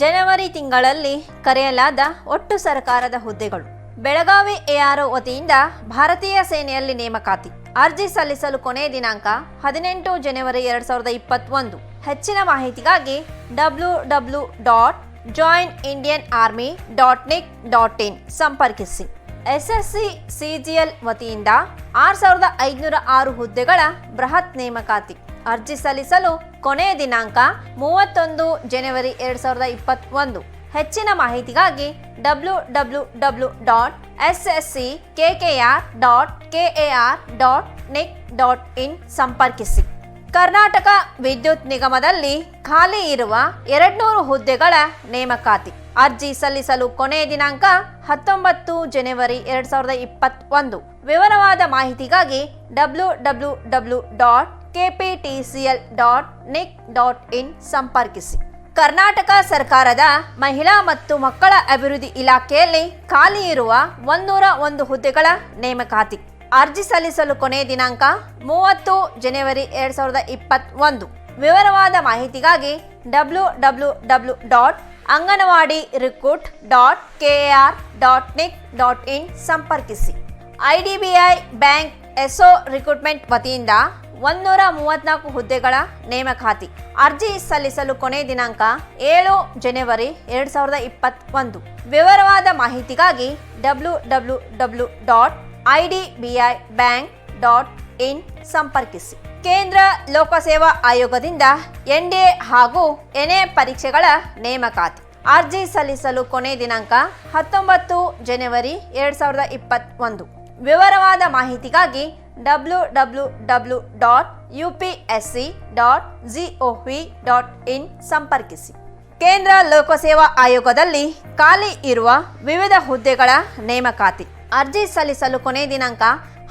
ಜನವರಿ ತಿಂಗಳಲ್ಲಿ ಕರೆಯಲಾದ ಒಟ್ಟು ಸರ್ಕಾರದ ಹುದ್ದೆಗಳು. ಬೆಳಗಾವಿ ಎಆರ್ಒ ವತಿಯಿಂದ ಭಾರತೀಯ ಸೇನೆಯಲ್ಲಿ ನೇಮಕಾತಿ. ಅರ್ಜಿ ಸಲ್ಲಿಸಲು ಕೊನೆಯ ದಿನಾಂಕ ಹದಿನೆಂಟು ಜನವರಿ ಎರಡ್ ಸಾವಿರದ ಇಪ್ಪತ್ತೊಂದು. ಹೆಚ್ಚಿನ ಮಾಹಿತಿಗಾಗಿ W W dot join Indian army dot nic dot in ಸಂಪರ್ಕಿಸಿ. ಎಸ್ಎಸ್ಸಿ ಸಿಜಿಎಲ್ ವತಿಯಿಂದ ಆರ್ ಸಾವಿರದ ಐದುನೂರ ಆರು ಹುದ್ದೆಗಳ ಬೃಹತ್ ನೇಮಕಾತಿ. ಅರ್ಜಿ ಸಲ್ಲಿಸಲು ಕೊನೆಯ ದಿನಾಂಕ ಮೂವತ್ತೊಂದು ಜನವರಿ ಎರಡ್ ಸಾವಿರದ ಇಪ್ಪತ್ತೊಂದು. ಹೆಚ್ಚಿನ ಮಾಹಿತಿಗಾಗಿ W W W dot S S C KKR dot KAR dot nic dot in ಸಂಪರ್ಕಿಸಿ. ಕರ್ನಾಟಕ ವಿದ್ಯುತ್ ನಿಗಮದಲ್ಲಿ ಖಾಲಿ ಇರುವ ಎರಡ್ನೂರು ಹುದ್ದೆಗಳ ನೇಮಕಾತಿ. ಅರ್ಜಿ ಸಲ್ಲಿಸಲು ಕೊನೆಯ ದಿನಾಂಕ ಹತ್ತೊಂಬತ್ತು ಜನವರಿ ಎರಡ್ ಸಾವಿರದ ಇಪ್ಪತ್ತೊಂದು. ವಿವರವಾದ ಮಾಹಿತಿಗಾಗಿ W W W dot KPTCL dot nic dot in ಸಂಪರ್ಕಿಸಿ. ಕರ್ನಾಟಕ ಸರ್ಕಾರದ ಮಹಿಳಾ ಮತ್ತು ಮಕ್ಕಳ ಅಭಿವೃದ್ಧಿ ಇಲಾಖೆಯಲ್ಲಿ ಖಾಲಿ ಇರುವ ಒಂದೂರ ಒಂದು ಹುದ್ದೆಗಳ ನೇಮಕಾತಿ. ಅರ್ಜಿ ಸಲ್ಲಿಸಲು ಕೊನೆಯ ದಿನಾಂಕ ಮೂವತ್ತು ಜನವರಿ ಎರಡ್ ಸಾವಿರದ ಇಪ್ಪತ್ತೊಂದು. ವಿವರವಾದ ಮಾಹಿತಿಗಾಗಿ W W W dot Anganwadi recruit dot KR dot nic dot in ಸಂಪರ್ಕಿಸಿ. ಐಡಿಬಿಐ ಬ್ಯಾಂಕ್ ಎಸ್ಒ ರಿಕ್ರೂಟ್ಮೆಂಟ್ ವತಿಯಿಂದ ಒಂದೂರ ಮೂವತ್ನಾಲ್ಕು ಹುದ್ದೆಗಳ ನೇಮಕಾತಿ. ಅರ್ಜಿ ಸಲ್ಲಿಸಲು ಕೊನೆಯ ದಿನಾಂಕ ಏಳು ಜನವರಿ ಎರಡ್ ಸಾವಿರದ ಇಪ್ಪತ್ತೊಂದು. ವಿವರವಾದ ಮಾಹಿತಿಗಾಗಿ W W W dot I D B I bank dot in ಸಂಪರ್ಕಿಸಿ. ಕೇಂದ್ರ ಲೋಕಸೇವಾ ಆಯೋಗದಿಂದ ಎನ್ ಡಿ ಎ ಹಾಗೂ ಎನ್ಎ ಪರೀಕ್ಷೆಗಳ ನೇಮಕಾತಿ. ಅರ್ಜಿ ಸಲ್ಲಿಸಲು ಕೊನೆಯ ದಿನಾಂಕ ಹತ್ತೊಂಬತ್ತು ಜನವರಿ ಎರಡ್ ಸಾವಿರದ ಇಪ್ಪತ್ತೊಂದು. ವಿವರವಾದ ಮಾಹಿತಿಗಾಗಿ W W W dot U P S C dot GOV dot in ಸಂಪರ್ಕಿಸಿ. ಕೇಂದ್ರ ಲೋಕಸೇವಾ ಆಯೋಗದಲ್ಲಿ ಖಾಲಿ ಇರುವ ವಿವಿಧ ಹುದ್ದೆಗಳ ನೇಮಕಾತಿ. ಅರ್ಜಿ ಸಲ್ಲಿಸಲು ಕೊನೆಯ ದಿನಾಂಕ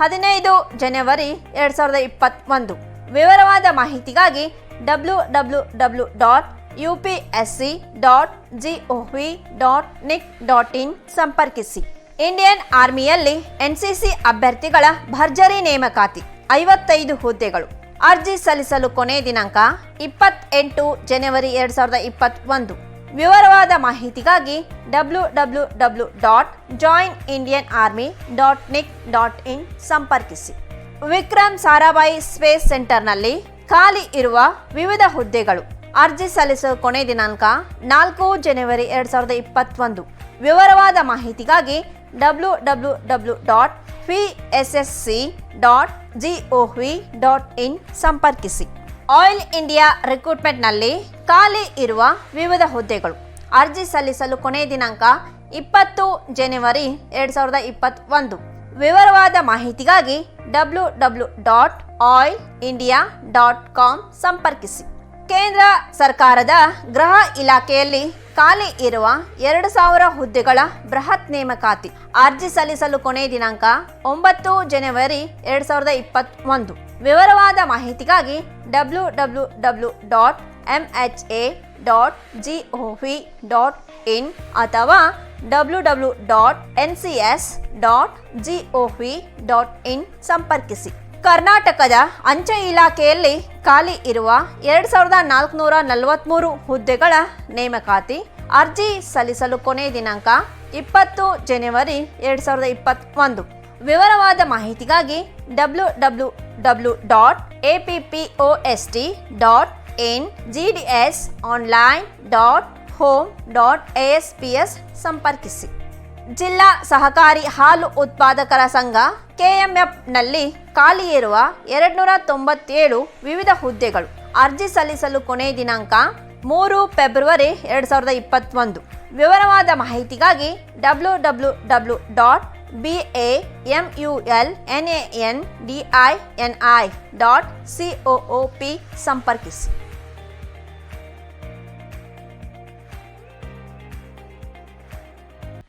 ಹದಿನೈದು ಜನವರಿ ಎರಡ್ ಸಾವಿರದ ಇಪ್ಪತ್ತೊಂದು. ವಿವರವಾದ ಮಾಹಿತಿಗಾಗಿ W W W dot U P S C dot G O V dot nic dot in ಸಂಪರ್ಕಿಸಿ. ಇಂಡಿಯನ್ ಆರ್ಮಿಯಲ್ಲಿ ಎನ್ಸಿಸಿ ಅಭ್ಯರ್ಥಿಗಳ ಭರ್ಜರಿ ನೇಮಕಾತಿ, ಐವತ್ತೈದು ಹುದ್ದೆಗಳು. ಅರ್ಜಿ ಸಲ್ಲಿಸಲು ಕೊನೆಯ ದಿನಾಂಕ ಇಪ್ಪತ್ತೆಂಟು ಜನವರಿ ಎರಡ್ ಸಾವಿರದ ಇಪ್ಪತ್ತೊಂದು. ವಿವರವಾದ ಮಾಹಿತಿಗಾಗಿ W W W dot join Indian army dot nic dot in ಸಂಪರ್ಕಿಸಿ. ವಿಕ್ರಮ್ ಸಾರಾಭಾಯಿ ಸ್ಪೇಸ್ ಸೆಂಟರ್ನಲ್ಲಿ ಖಾಲಿ ಇರುವ ವಿವಿಧ ಹುದ್ದೆಗಳು. ಅರ್ಜಿ ಸಲ್ಲಿಸಲು ಕೊನೆ ದಿನಾಂಕ ನಾಲ್ಕು ಜನವರಿ ಎರಡ್ ಸಾವಿರದ ಇಪ್ಪತ್ತೊಂದು. ವಿವರವಾದ ಮಾಹಿತಿಗಾಗಿ W W W dot P S S C dot GOV dot in ಸಂಪರ್ಕಿಸಿ. ಆಯಿಲ್ ಇಂಡಿಯಾ ರಿಕ್ರೂಟ್ಮೆಂಟ್ನಲ್ಲಿ ಖಾಲಿ ಇರುವ ವಿವಿಧ ಹುದ್ದೆಗಳು. ಅರ್ಜಿ ಸಲ್ಲಿಸಲು ಕೊನೆಯ ದಿನಾಂಕ ಇಪ್ಪತ್ತು ಜನವರಿ ಎರಡ್ ಸಾವಿರದ ಇಪ್ಪತ್ತೊಂದು. ವಿವರವಾದ ಮಾಹಿತಿಗಾಗಿ W W dot oil India dot com ಸಂಪರ್ಕಿಸಿ. ಕೇಂದ್ರ ಸರ್ಕಾರದ ಗೃಹ ಇಲಾಖೆಯಲ್ಲಿ ಖಾಲಿ ಇರುವ ಎರಡು ಸಾವಿರ ಹುದ್ದೆಗಳ ಬೃಹತ್ ನೇಮಕಾತಿ ಅರ್ಜಿ ಸಲ್ಲಿಸಲು ಕೊನೆಯ ದಿನಾಂಕ ಒಂಬತ್ತು ಜನವರಿ ಎರಡ್ ಸಾವಿರದ ಇಪ್ಪತ್ತೊಂದು. ವಿವರವಾದ ಮಾಹಿತಿಗಾಗಿ W W W dot M H A dot G V dot in ಅಥವಾ W W dot N C S dot G V dot in ಸಂಪರ್ಕಿಸಿ. ಕರ್ನಾಟಕದ ಅಂಚೆ ಇಲಾಖೆಯಲ್ಲಿ ಖಾಲಿ ಇರುವ ಎರಡ್ ಸಾವಿರದ ನಾಲ್ಕುನೂರ ನಲವತ್ತ್ಮೂರು ಹುದ್ದೆಗಳ ನೇಮಕಾತಿ ಅರ್ಜಿ ಸಲ್ಲಿಸಲು ಕೊನೆಯ ದಿನಾಂಕ ಇಪ್ಪತ್ತು ಜನವರಿ ಎರಡ್ ಸಾವಿರದ ಇಪ್ಪತ್ತೊಂದು. ವಿವರವಾದ ಮಾಹಿತಿಗಾಗಿ W W W dot A P P O S T dot in G D S online dot home dot A S P S ಸಂಪರ್ಕಿಸಿ. ಜಿಲ್ಲಾ ಸಹಕಾರಿ ಹಾಲು ಉತ್ಪಾದಕರ ಸಂಘ ಕೆಎಂಎಫ್ನಲ್ಲಿ ಖಾಲಿ ಇರುವ ಎರಡ್ನೂರ ತೊಂಬತ್ತೇಳು ವಿವಿಧ ಹುದ್ದೆಗಳು ಅರ್ಜಿ ಸಲ್ಲಿಸಲು ಕೊನೆಯ ದಿನಾಂಕ ಮೂರು ಫೆಬ್ರವರಿ ಎರಡ್ ಸಾವಿರದ ಇಪ್ಪತ್ತೊಂದು. ವಿವರವಾದ ಮಾಹಿತಿಗಾಗಿ W W W dot B A M U L N A N D I N I dot C O P ಸಂಪರ್ಕಿಸಿ.